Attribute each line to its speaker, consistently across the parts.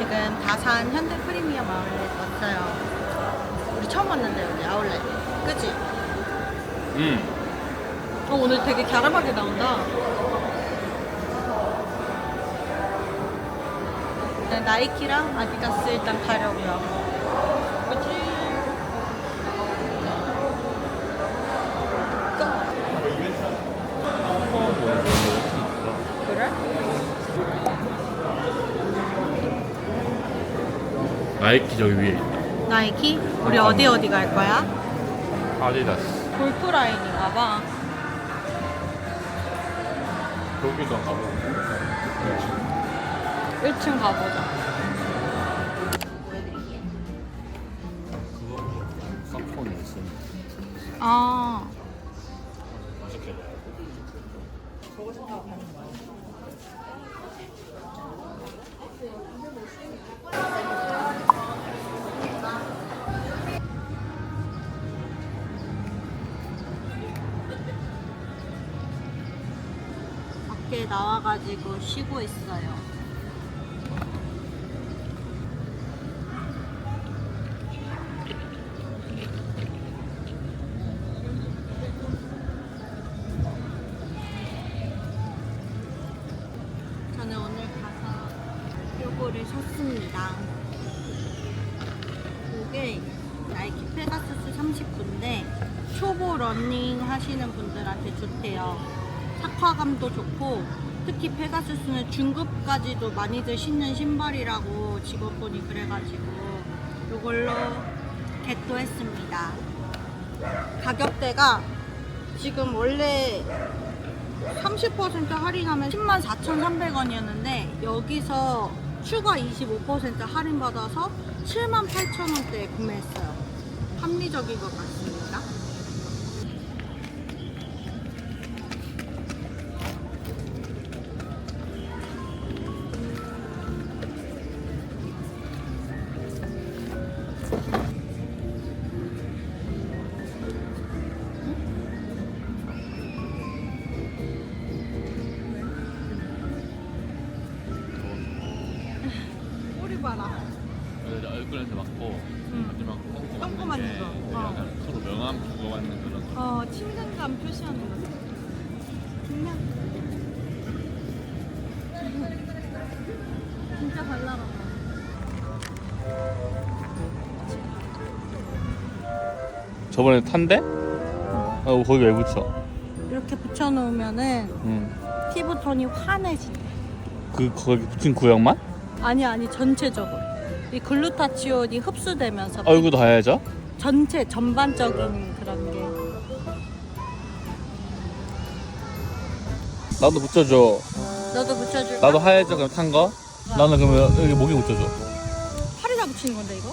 Speaker 1: 지금 다산 현대 프리미엄 아울렛 왔어요. 우리 처음 왔는데 여기 아울렛. 그치?
Speaker 2: 음.
Speaker 1: 어, 오늘 되게 갸름하게 나온다. 네, 나이키랑 아디다스 일단 가려고요. 그치? 그래?
Speaker 2: 나이키 저기 위에 있다.
Speaker 1: 나이키? 우리 어디 어디 갈 거야?
Speaker 2: 아디다스.
Speaker 1: 골프 라인인가 봐.
Speaker 2: 여기도 가보고.
Speaker 1: 1층 가보자. 아, 나와가지고 쉬고 있어요. 저는 오늘 가서 요거를 샀습니다. 이게 나이키 페가수스 39인데 초보 러닝 하시는 분들한테 좋대요. 착화감도 좋고 특히 페가수스는 중급까지도 많이들 신는 신발이라고 직원분이 그래가지고 이걸로 겟도했습니다. 가격대가 지금 원래 30% 할인하면 10만 4,300원이었는데 여기서 추가 25% 할인받아서 7만 8천원대에 구매했어요. 합리적인 것 같습니 어, 친근감 표시하는 거지. 그냥. 진짜 발랄하다.
Speaker 2: 저번에 탄대? 어 거기 왜 붙여?
Speaker 1: 이렇게 붙여놓으면은
Speaker 2: 응.
Speaker 1: 피부톤이 환해진대.
Speaker 2: 그 거기 붙인 구역만?
Speaker 1: 아니, 아니, 전체적으로. 이 글루타치온이 흡수되면서
Speaker 2: 얼굴도 하얘져?
Speaker 1: 전체 전반적인 그런 게
Speaker 2: 나도 붙여줘.
Speaker 1: 너도 붙여줄까?
Speaker 2: 나도 하얘져 그럼 탄 거? 나는 그러면 여기 목에 붙여줘.
Speaker 1: 팔에다 붙이는 건데 이거?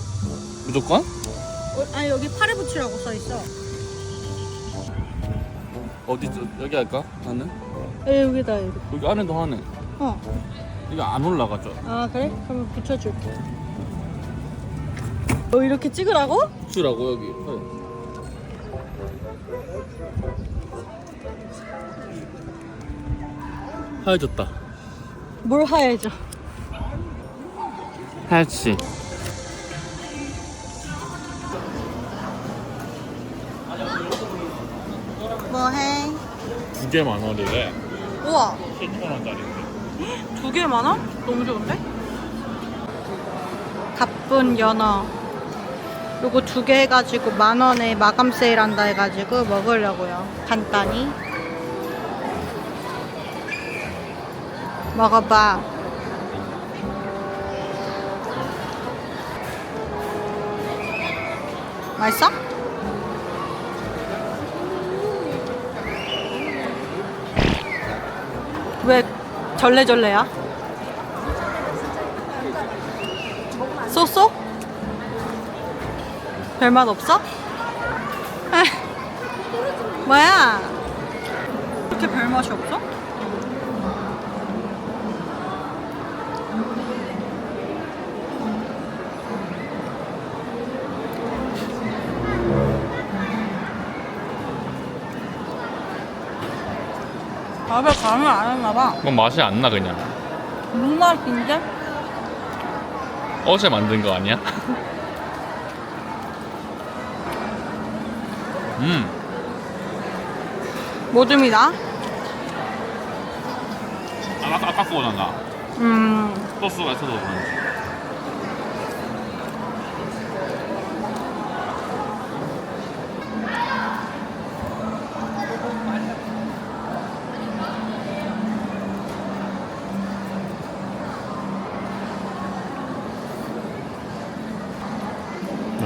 Speaker 2: 무조건?
Speaker 1: 어, 아니 여기 팔에 붙이라고 써 있어.
Speaker 2: 어디 저- 여기 할까? 나는
Speaker 1: 에 여기다 여기.
Speaker 2: 여기 안에도 하네.
Speaker 1: 어.
Speaker 2: 이거 안 올라가죠?
Speaker 1: 아 그래? 그럼 붙여줄게. 어 이렇게 찍으라고?
Speaker 2: 붙이라고 여기. 하얘졌다.
Speaker 1: 뭘 하얘져?
Speaker 2: 하얗지.
Speaker 1: 뭐해?
Speaker 2: 두 개만 원이래.
Speaker 1: 우와
Speaker 2: 7천 원짜리인데.
Speaker 1: 두 개 많아? 너무 좋은데? 가쁜 연어. 요거 두 개 해가지고 만 원에 마감 세일한다 해가지고 먹으려고요. 간단히. 먹어봐. 맛있어? 왜 절레절레야? 쏘쏘? 별맛 없어? 뭐야? 이렇게 별맛이 없어? 밥에 간을 안 했나 봐.
Speaker 2: 그건 맛이 안 나 그냥.
Speaker 1: 무맛인데?
Speaker 2: 어제 만든 거 아니야? 음,
Speaker 1: 모듬이다.
Speaker 2: 아까 아까 거보다 나.
Speaker 1: 음,
Speaker 2: 소스가 있어서 그런지.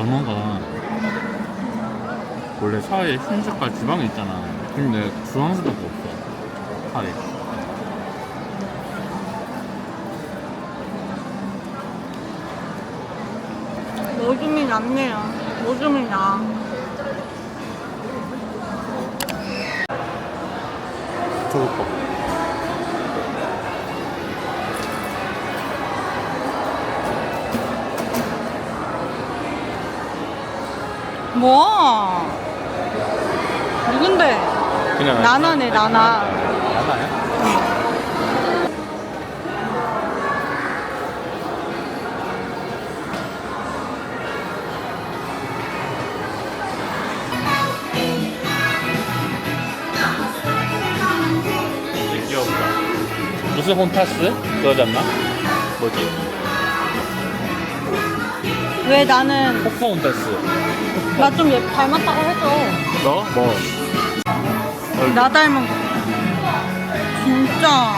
Speaker 2: 연어가 원래 사이에 흰 색깔 지방이 있잖아. 근데 주황색밖에 없어. 살이.
Speaker 1: 모듬이 낫네요. 모듬이 나.
Speaker 2: 저거
Speaker 1: 뭐? 나나네, 나나.
Speaker 2: 나나야? 되게 귀엽다. 무슨 혼타스? 그러지 않나? 뭐지?
Speaker 1: 왜 나는
Speaker 2: 포커 혼타스.
Speaker 1: 나 좀 닮았다고 해줘.
Speaker 2: 너? 뭐?
Speaker 1: 나 닮은 거. 진짜.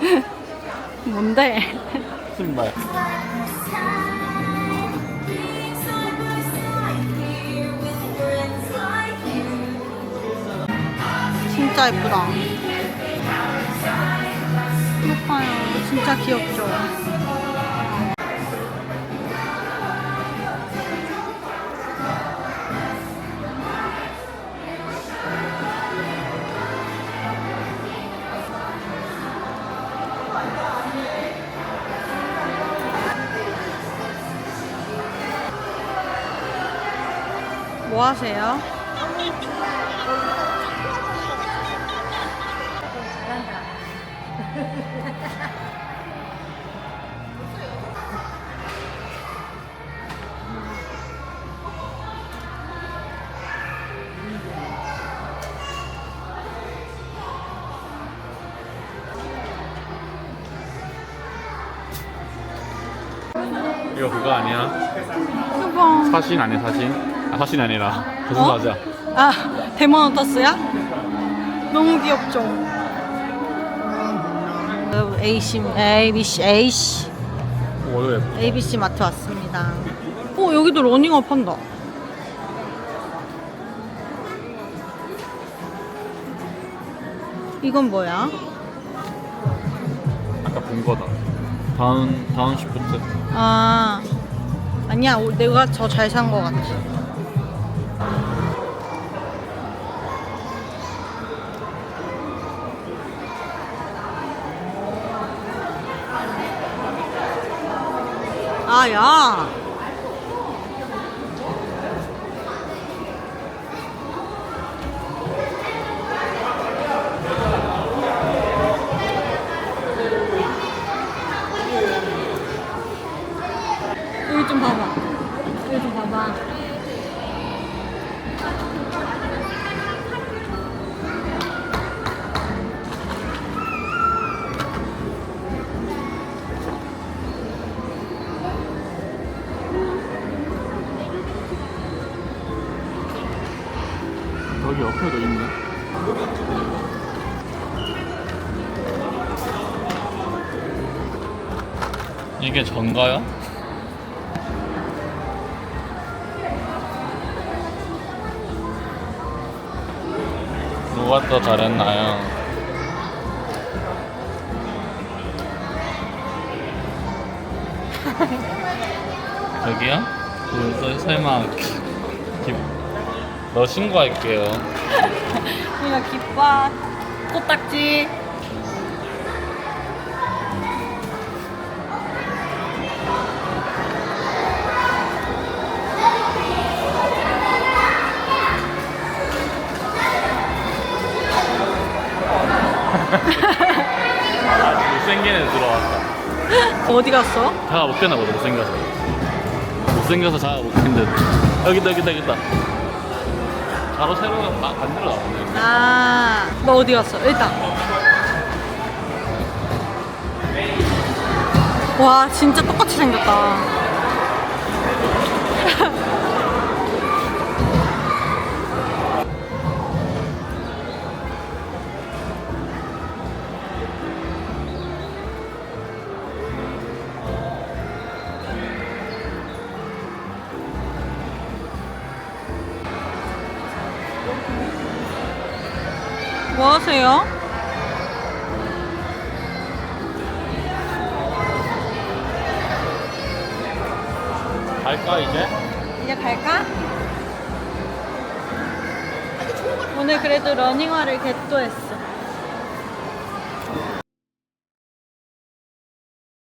Speaker 1: 뭔데?
Speaker 2: 신발.
Speaker 1: 진짜 예쁘다. 예뻐요. 진짜 귀엽죠? 뭐 하세요?
Speaker 2: 이거 그거 아니야? 사신 아니야 사신? 아 사신 아니라 무슨
Speaker 1: 어?
Speaker 2: 맞아?
Speaker 1: 아, 데모노터스야? 너무 귀엽죠? 그 AC, ABC,
Speaker 2: 오 예뻐.
Speaker 1: ABC 마트 왔습니다. 어, 여기도 러닝업 한다. 이건 뭐야?
Speaker 2: 아까 본 거다. 다운 다운 시프트.
Speaker 1: 아, 아니야. 오- 내가 저 잘 산 거 같아. 아, 야.
Speaker 2: 이게 전가요? 누가 더 잘했나요? 저기요? 그, 서- 설마 기, 너 신고할게요.
Speaker 1: 이거 깃발, 코딱지.
Speaker 2: 아, 못생긴 애 들어왔다.
Speaker 1: 어디 갔어?
Speaker 2: 자가 못 되나 보다, 못생겨서. 못생겨서 자가 못 된대. 여기다, 여기다, 여기다. 바로 세로가 바- 반대로 나오네.
Speaker 1: 아, 너 어디 갔어? 일단. 와, 진짜 똑같이 생겼다. 뭐 하세요?
Speaker 2: 갈까, 이제?
Speaker 1: 이제 갈까? 오늘 그래도 러닝화를 겟도했어.